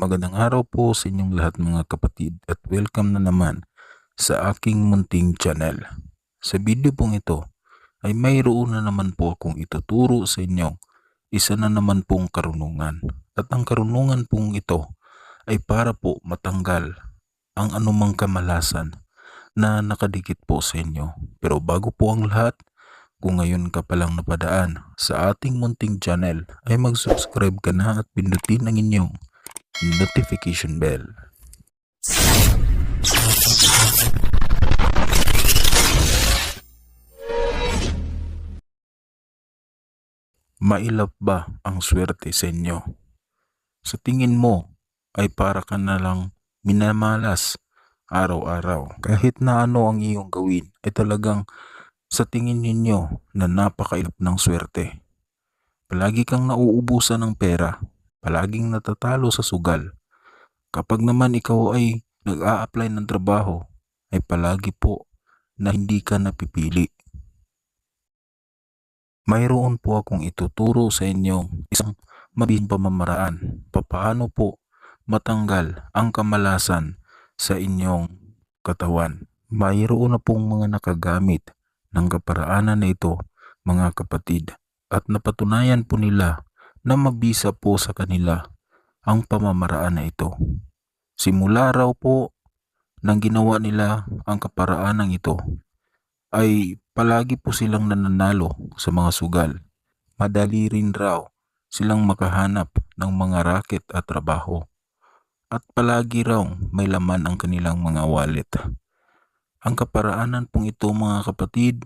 Magandang araw po sa inyong lahat mga kapatid at welcome na naman sa aking munting channel. Sa video pong ito ay mayroon na naman po akong ituturo sa inyo isa na naman pong karunungan. At ang karunungan pong ito ay para po matanggal ang anumang kamalasan na nakadikit po sa inyo. Pero bago po ang lahat, kung ngayon ka palang napadaan sa ating munting channel ay mag-subscribe ka na at pindutin ang inyong notification bell. Mailap ba ang swerte sa inyo? Sa tingin mo ay para ka na lang minamalas araw-araw. Kahit na ano ang iyong gawin ay talagang sa tingin ninyo na napakailap ng swerte. Palagi kang nauubusan ng pera, palaging natatalo sa sugal. Kapag naman ikaw ay nag-a-apply ng trabaho, ay palagi po na hindi ka napipili. Mayroon po akong ituturo sa inyo isang mabisang pamamaraan papaano po matanggal ang kamalasan sa inyong katawan. Mayroon na pong mga nakagamit ng kaparaanan na ito mga kapatid at napatunayan po nila na mabisa po sa kanila ang pamamaraan na ito. Simula raw po nang ginawa nila ang kaparaanang ito ay palagi po silang nananalo sa mga sugal. Madali rin raw silang makahanap ng mga raket at trabaho. At palagi raw may laman ang kanilang mga wallet. Ang kaparaanan pong ito mga kapatid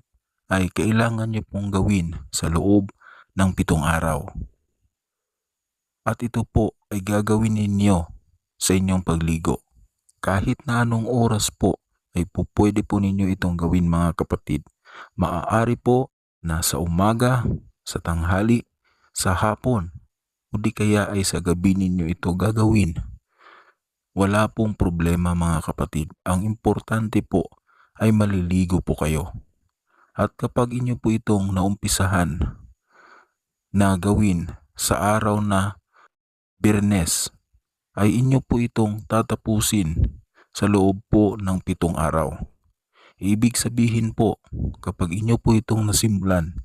ay kailangan niyo pong gawin sa loob ng pitong araw. At ito po ay gagawin ninyo sa inyong pagligo. Kahit na anong oras po ay po pwede po ninyo itong gawin mga kapatid. Maaari po na sa umaga, sa tanghali, sa hapon, o di kaya ay sa gabi ninyo ito gagawin. Wala pong problema mga kapatid. Ang importante po ay maliligo po kayo. At kapag inyo po itong naumpisahan na gawin sa araw na Birnes, ay inyo po itong tatapusin sa loob po ng pitong araw. Ibig sabihin po, kapag inyo po itong nasimulan,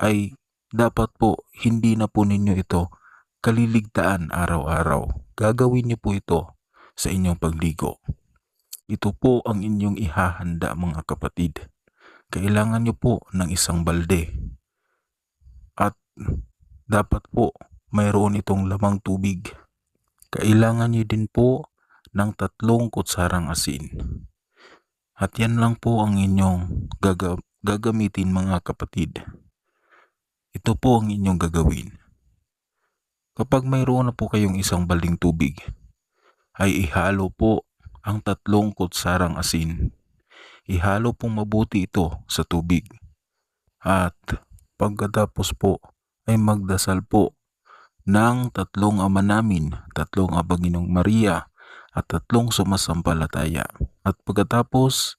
ay dapat po hindi na po ninyo ito kaliligtaan araw-araw. Gagawin niyo po ito sa inyong pagligo. Ito po ang inyong ihahanda mga kapatid. Kailangan niyo po ng isang balde. At dapat po mayroon itong lamang tubig. Kailangan niyo din po ng tatlong kutsarang asin. At yan lang po ang inyong gaga- gagamitin mga kapatid. Ito po ang inyong gagawin. Kapag mayroon na po kayong isang balding tubig, ay ihalo po ang tatlong kutsarang asin. Ihalo pong mabuti ito sa tubig. At pagkatapos po ay magdasal po ng tatlong ama namin, tatlong abaginong Maria, at tatlong sumasampalataya. At pagkatapos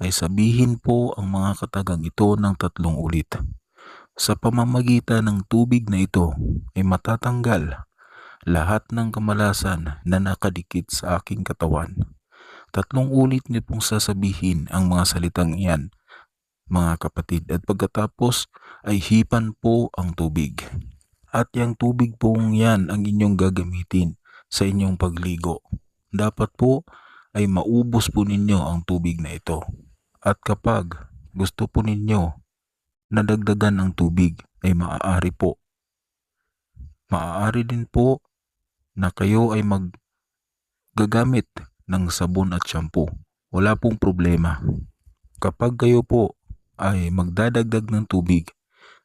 ay sabihin po ang mga katagang ito ng tatlong ulit. Sa pamamagitan ng tubig na ito ay matatanggal lahat ng kamalasan na nakadikit sa aking katawan. Tatlong ulit niyo pong sasabihin ang mga salitang iyan, mga kapatid. At pagkatapos ay hipan po ang tubig. At yung tubig pong yan ang inyong gagamitin sa inyong pagligo. Dapat po ay maubos po ninyo ang tubig na ito. At kapag gusto po ninyo nadagdagan ang tubig ay maaari po. Maaari din po na kayo ay maggagamit ng sabon at shampoo. Wala pong problema. Kapag kayo po ay magdadagdag ng tubig,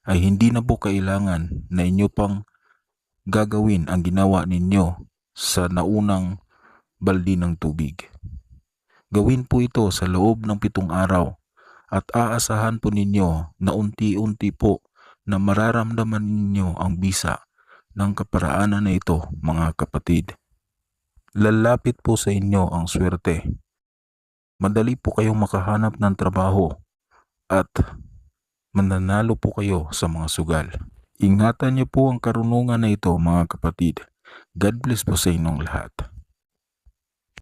ay hindi na po kailangan na inyo pang gagawin ang ginawa ninyo sa naunang baldi ng tubig. Gawin po ito sa loob ng pitong araw at aasahan po ninyo na unti-unti po na mararamdaman ninyo ang bisa ng kaparaanan na ito mga kapatid. Lalapit po sa inyo ang swerte. Madali po kayong makahanap ng trabaho at mananalo po kayo sa mga sugal. Ingatan niyo po ang karunungan na ito mga kapatid. God bless po sa inyong lahat.